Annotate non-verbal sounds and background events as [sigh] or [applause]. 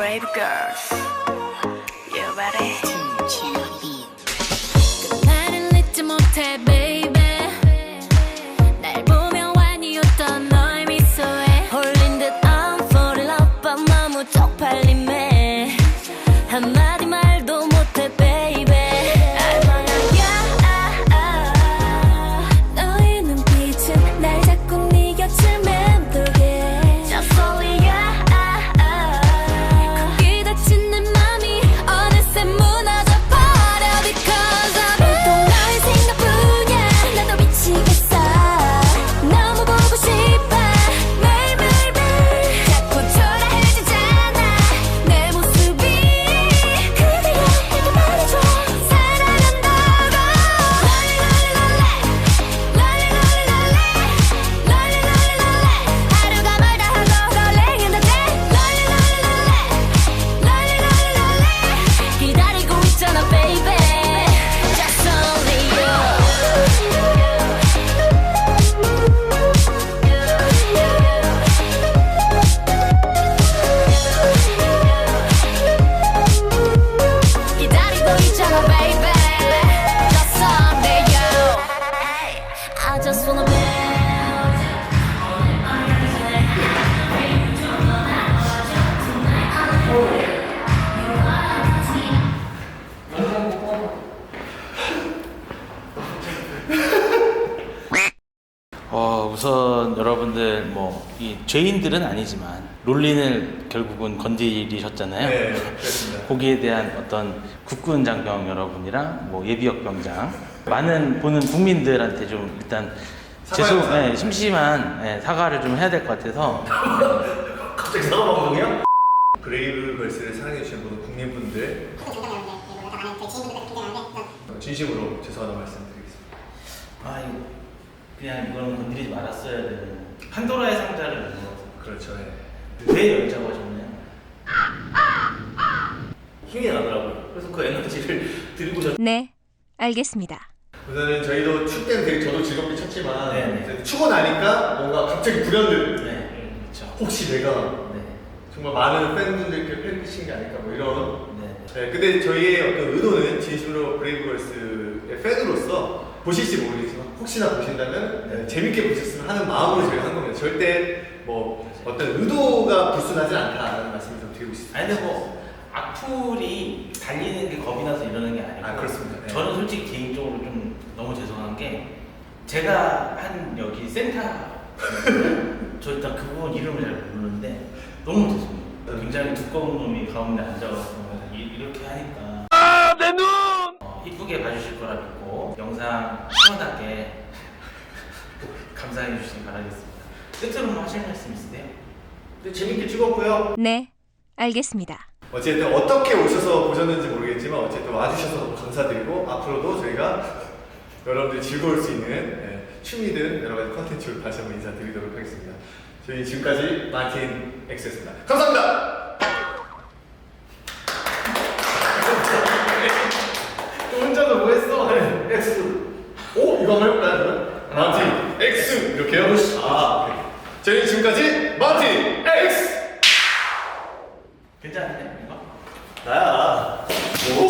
brave girls. You ready? 어, 우선 여러분들 뭐 이 죄인들은 아니지만 롤린을 결국은 건드리셨잖아요. 네, 그렇습니다. [laughs] 거기에 대한 어떤 국군 장병 여러분이랑 뭐 예비역 병장 많은 보는 국민들한테 좀 일단 죄송, 네, 심심한 네, 사과를 좀 해야 될 것 같아서 [laughs] 갑자기 사과 방송이야? 브레이브 걸스를 사랑해주시는 모든 국민분들 진심으로 죄송하다는 말씀드리겠습니다. 아 이거 그냥 이거는 건드리지 말았어야 되는 판도라의 상자를 열어서 그렇죠. 네. 왜 열자고 하셨나요? 힘이 나더라고요. 그래서 그 에너지를 [laughs] 드리고 싶 네, 알겠습니다. 우선은 저희도 축 때는 되게 저도 즐겁게 쳤지만 네. 이제 추고 나니까 뭔가 갑자기 불현듯 네, 그렇죠. 혹시 내가 네, 정말 많은 팬분들께 팬이신 게 아닐까 뭐 이런 네. 네, 근데 저희의 어떤 의도는 진심으로 브레이브걸스의 팬으로서 보실지 모르겠지만 혹시나 보신다면 네, 재밌게 보셨으면 하는 마음으로 저희가 한 겁니다. 절대 뭐 어떤 의도가 불순하지 않다라는 말씀을 좀 드리고 싶습니다. 아니 근데 뭐 악플이 달리는 게 겁이 나서 이러는 게 아니고 아, 그렇습니다. 네. 저는 솔직히 개인적으로 좀 너무 죄송한 게 제가 한 여기 센터 [laughs] 저 일단 그 부분 이름을 잘 모르는데 너무 죄송해요 굉장히 두꺼운 놈이 가운데 앉아가지고 이- 이렇게 하니까 아 내 눈! 어, 이쁘게 봐주실 거라 믿고 영상 시원하게 [laughs] 감사해 주시기 바라겠습니다 끝으로 뭐 하실 말씀 있으세요? 근데 재밌게 찍었고요. 네, 알겠습니다. 어쨌든 어떻게 오셔서 보셨는지 모르겠지만 어쨌든 와주셔서 너무 감사드리고 앞으로도 저희가 [laughs] 여러분들 즐거울 수 있는 예, 취미든 여러 가지 컨텐츠를 다시 한번 인사드리도록 하겠습니다. 저희 지금까지 마틴 엑스였습니다. 감사합니다. 한번 해볼까요, 마틴 X 이렇게요? 아, 오케이. 저희 지금까지 마틴 X. 괜찮은데? 나야. 오.